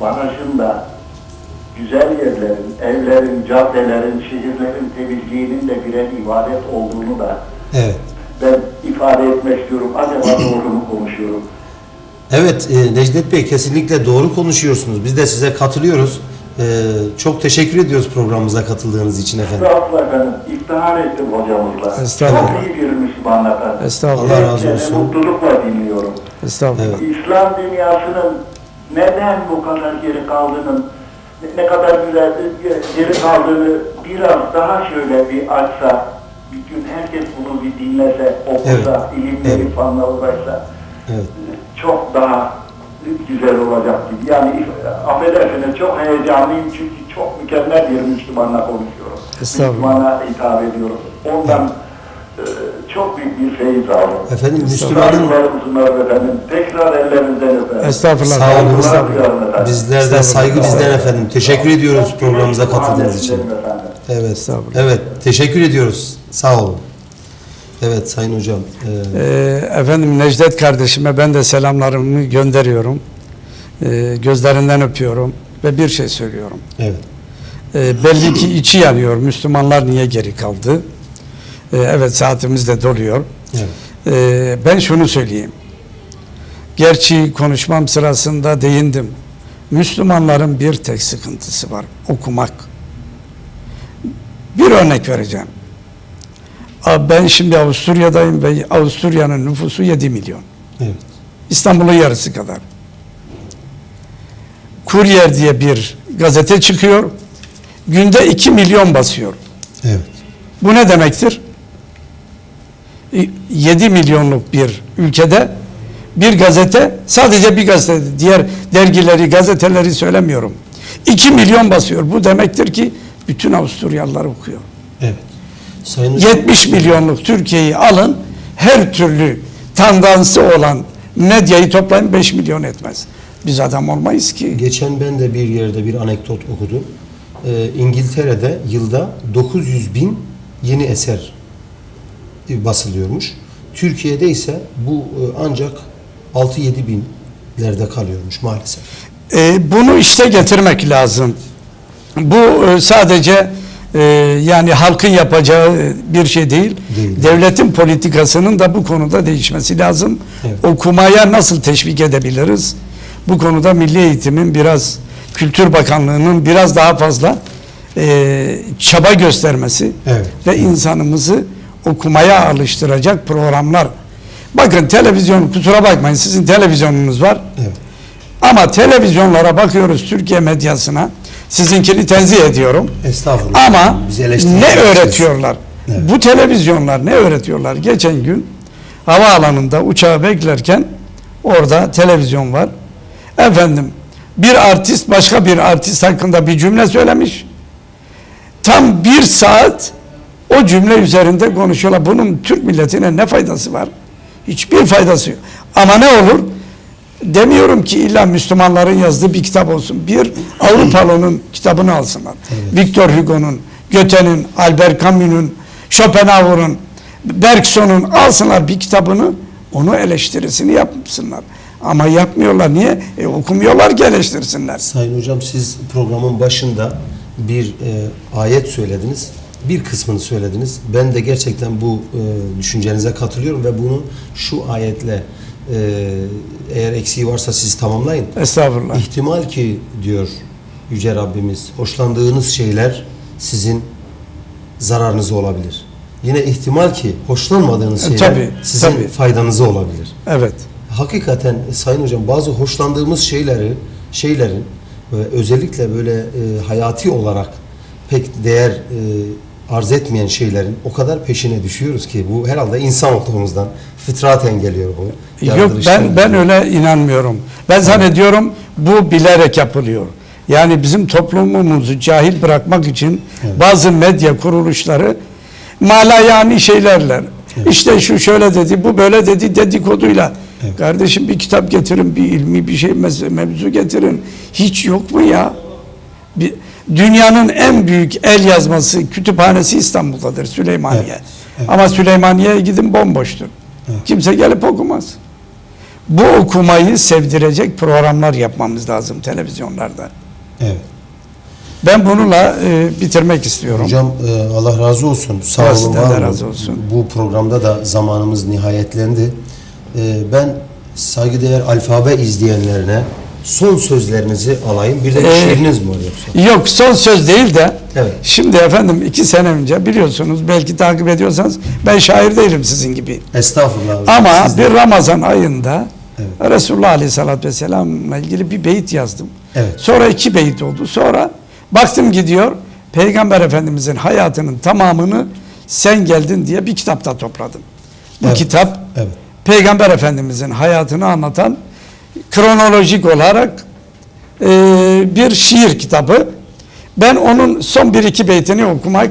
barajın da güzel yerlerin, evlerin, caddelerin, şehirlerin temizliğinin de birer ibadet olduğunu da Evet. ben ifade etmek istiyorum. Acaba doğru mu konuşuyorum? Evet e, Necdet Bey kesinlikle doğru konuşuyorsunuz. Biz de size katılıyoruz. E, çok teşekkür ediyoruz programımıza katıldığınız için efendim. Estağfurullah efendim. İftihar ettim hocamızla. Estağfurullah. Çok iyi bir Müslüman efendim. Estağfurullah. Allah razı olsun. mutlulukla dinliyorum. Estağfurullah. İslam dünyasının neden bu kadar geri kaldığının, ne- kadar güzel geri kaldığını biraz daha şöyle bir açsa, bir gün herkes bunu bir dinlese, okusa, ilimle, Evet. irfanla uğraşsa, Evet. çok daha güzel olacak gibi. Yani affedersiniz çok heyecanlıyım çünkü çok mükemmel bir Müslümanla konuşuyorum. Müslümana hitap ediyorum. Ondan e, çok büyük bir feyiz aldım. Efendim Müslümanın efendim. Tekrar ellerinizden öperim. Estağfurullah. Sağ olun. Estağfurullah. saygı bizden efendim. Teşekkür ediyoruz programımıza katıldığınız için. Evet. Estağfurullah. Evet. Teşekkür ediyoruz. Sağ olun. Evet Sayın Hocam. e, Ee, efendim Necdet kardeşime ben de selamlarımı gönderiyorum. Ee, gözlerinden öpüyorum ve bir şey söylüyorum. evet. Ee, belli ki içi yanıyor. Müslümanlar niye geri kaldı? Ee, evet saatimiz de doluyor. Evet. Ee, ben şunu söyleyeyim. Gerçi konuşmam sırasında değindim. Müslümanların bir tek sıkıntısı var. Okumak. Bir örnek vereceğim. Ben şimdi Avusturya'dayım ve Avusturya'nın nüfusu 7 milyon. Evet. İstanbul'un yarısı kadar. Kuryer diye bir gazete çıkıyor. Günde 2 milyon basıyor. Evet. Bu ne demektir? 7 milyonluk bir ülkede bir gazete, sadece bir gazete, diğer dergileri, gazeteleri söylemiyorum. 2 milyon basıyor. Bu demektir ki bütün Avusturyalılar okuyor. Evet. Sayın Hocam. 70 milyonluk Türkiye'yi alın, her türlü tandansı olan medyayı toplayın 5 milyon etmez. Biz adam olmayız ki. Geçen ben de bir yerde bir anekdot okudum. Ee, İngiltere'de yılda 900 bin yeni eser basılıyormuş. Türkiye'de ise bu e, ancak 6-7 binlerde kalıyormuş maalesef. E, bunu işte getirmek lazım. Bu e, sadece e, yani halkın yapacağı bir şey değil. Değil. Devletin politikasının da bu konuda değişmesi lazım. Evet. Okumaya nasıl teşvik edebiliriz? Bu konuda Milli Eğitim'in biraz Kültür Bakanlığı'nın biraz daha fazla e, çaba göstermesi Evet. ve insanımızı okumaya alıştıracak programlar. Bakın televizyon kusura bakmayın sizin televizyonunuz var. Evet. Ama televizyonlara bakıyoruz Türkiye medyasına. Sizinkini tenzih ediyorum. Estağfurullah. Ama ne öğretiyorlar? Evet. Bu televizyonlar ne öğretiyorlar? Geçen gün havaalanında uçağı beklerken orada televizyon var. Efendim bir artist başka bir artist hakkında bir cümle söylemiş. Tam bir saat o cümle üzerinde konuşuyorlar. Bunun Türk milletine ne faydası var? Hiçbir faydası yok. Ama ne olur? Demiyorum ki illa Müslümanların yazdığı bir kitap olsun. Bir Avrupalı'nın kitabını alsınlar. Victor Hugo'nun, Goethe'nin, Albert Camus'un, Schopenhauer'un, Bergson'un alsınlar bir kitabını, onu eleştirisini yapsınlar. Ama yapmıyorlar. Niye? E, okumuyorlar ki eleştirsinler. Sayın Hocam siz programın başında bir e, ayet söylediniz. Bir kısmını söylediniz. Ben de gerçekten bu e, düşüncenize katılıyorum ve bunu şu ayetle e, eğer eksiği varsa siz tamamlayın. Estağfurullah. İhtimal ki diyor Yüce Rabbimiz hoşlandığınız şeyler sizin zararınıza olabilir. Yine ihtimal ki hoşlanmadığınız E, şeyler tabii, sizin tabii. faydanıza olabilir. Evet. Hakikaten e, Sayın Hocam bazı hoşlandığımız şeyleri şeylerin e, özellikle böyle e, hayati olarak pek değer e, arz etmeyen şeylerin o kadar peşine düşüyoruz ki bu herhalde insan olduğumuzdan fıtraten geliyor bu. Yok ben ben öyle inanmıyorum. Ben zannediyorum bu bilerek yapılıyor. Yani bizim toplumumuzu cahil bırakmak için bazı medya kuruluşları malayani şeylerle işte şu şöyle dedi, bu böyle dedi dedikoduyla. Kardeşim bir kitap getirin, bir ilmi bir şey mevzu getirin. Hiç yok mu ya? Bir, dünyanın en büyük el yazması kütüphanesi İstanbul'dadır Süleymaniye. Evet, evet. Ama Süleymaniye'ye gidin bomboştur. Kimse gelip okumaz. bu okumayı sevdirecek programlar yapmamız lazım televizyonlarda. Evet. Ben bununla e, bitirmek istiyorum. Hocam e, Allah razı olsun. Sağ olun, var razı olsun. Bu programda da zamanımız nihayetlendi. E, ben saygıdeğer alfabe izleyenlerine son sözlerinizi alayım. Bir de bir Ee, şiiriniz mi var yoksa? Yok son söz değil de Evet. şimdi efendim iki sene önce biliyorsunuz belki takip ediyorsanız ben şair değilim sizin gibi. Estağfurullah. Ama Siz de- bir Ramazan ayında Evet. Resulullah Aleyhisselatü Vesselam'la ilgili bir beyit yazdım. Evet. Sonra iki beyit oldu. Sonra baktım gidiyor Peygamber Efendimizin hayatının tamamını sen geldin diye bir kitapta topladım. Bu Evet. kitap Evet. Peygamber Efendimizin hayatını anlatan kronolojik olarak e, bir şiir kitabı. Ben onun son bir iki beytini okumak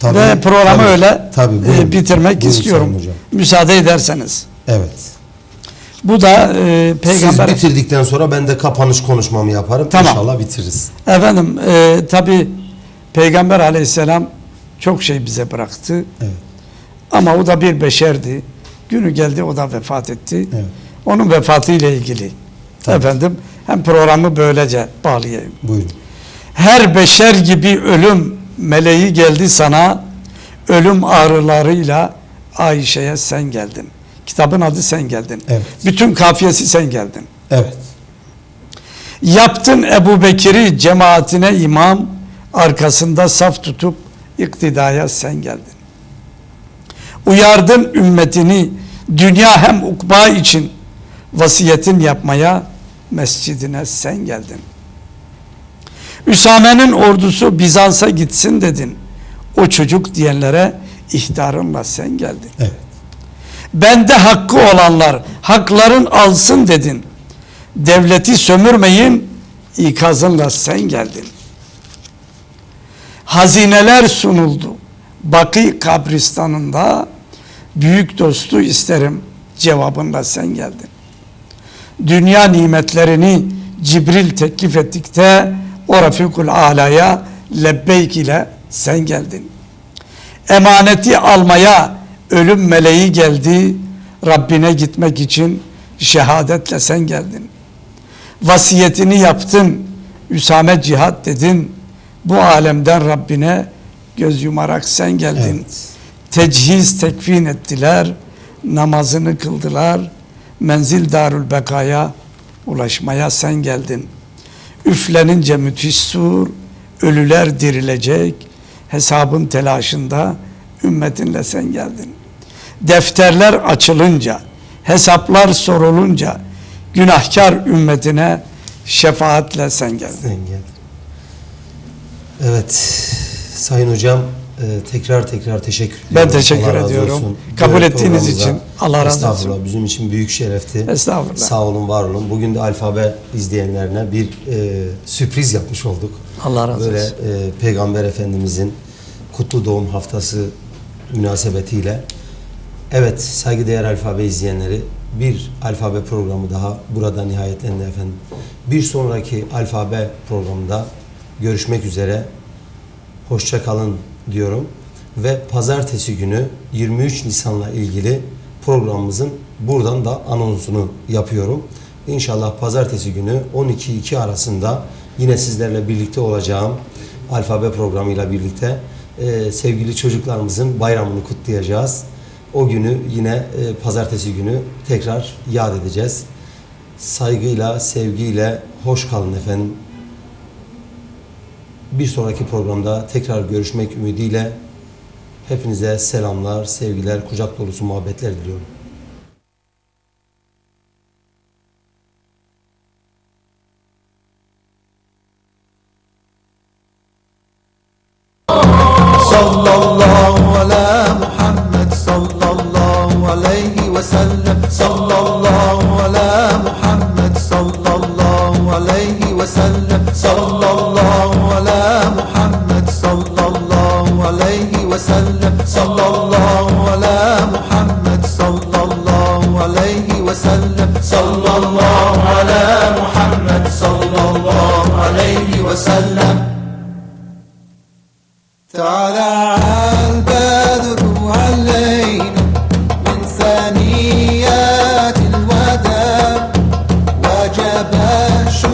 Tabii, ve programı tabii, öyle tabii, e, buyurun. bitirmek Buyurun istiyorum. Hocam. Müsaade ederseniz. Evet. Bu da e, peygamber Siz bitirdikten sonra ben de kapanış konuşmamı yaparım. Tamam. İnşallah bitiririz. efendim e, tabi peygamber aleyhisselam çok şey bize bıraktı. Evet. Ama o da bir beşerdi. Günü geldi o da vefat etti. Evet. Onun vefatı ile ilgili Tabii. efendim hem programı böylece bağlayayım. Buyurun. Her beşer gibi ölüm meleği geldi sana. Ölüm ağrılarıyla Ayşe'ye sen geldin. Kitabın adı sen geldin. Evet. Bütün kafiyesi sen geldin. Evet. Yaptın Ebu Bekir'i cemaatine imam, arkasında saf tutup iktidaya sen geldin. Uyardın ümmetini dünya hem ukba için vasiyetin yapmaya mescidine sen geldin. Üsame'nin ordusu Bizans'a gitsin dedin. O çocuk diyenlere ihtarınla sen geldin. Evet. Bende hakkı olanlar hakların alsın dedin. Devleti sömürmeyin ikazınla sen geldin. Hazineler sunuldu. Bakı kabristanında büyük dostu isterim cevabınla sen geldin. Dünya nimetlerini Cibril teklif ettikte o Rafikul Ala'ya lebbeyk ile sen geldin. Emaneti almaya ölüm meleği geldi. Rabbine gitmek için şehadetle sen geldin. Vasiyetini yaptın. Üsame cihat dedin. Bu alemden Rabbine göz yumarak sen geldin. Evet. Tecihiz tekfin ettiler. Namazını kıldılar. Menzil darül bekaya ulaşmaya sen geldin. Üflenince müthiş sur, ölüler dirilecek. Hesabın telaşında ümmetinle sen geldin. Defterler açılınca, hesaplar sorulunca günahkar ümmetine şefaatle sen geldin. Sen geldin. Evet. Sayın hocam e, tekrar tekrar teşekkür ediyorum. Ben teşekkür Allah ediyorum. olsun. Kabul Böyle ettiğiniz için Allah razı olsun. Estağfurullah. Bizim için büyük şerefti. Estağfurullah. Sağ olun, var olun. Bugün de alfabe izleyenlerine bir e, sürpriz yapmış olduk. Allah razı Böyle olsun. e, Peygamber Efendimizin kutlu doğum haftası münasebetiyle Evet saygıdeğer alfabe izleyenleri bir alfabe programı daha burada nihayetlendi efendim. Bir sonraki alfabe programında görüşmek üzere. Hoşça kalın diyorum. Ve pazartesi günü 23 Nisan'la ilgili programımızın buradan da anonsunu yapıyorum. İnşallah pazartesi günü 12-2 arasında yine sizlerle birlikte olacağım alfabe programıyla birlikte e, sevgili çocuklarımızın bayramını kutlayacağız. O günü yine e, pazartesi günü tekrar yad edeceğiz. Saygıyla, sevgiyle hoş kalın efendim. Bir sonraki programda tekrar görüşmek ümidiyle hepinize selamlar, sevgiler, kucak dolusu muhabbetler diliyorum. sallallahu ala Muhammed sallallahu aleyhi ve sellem sallallahu باشو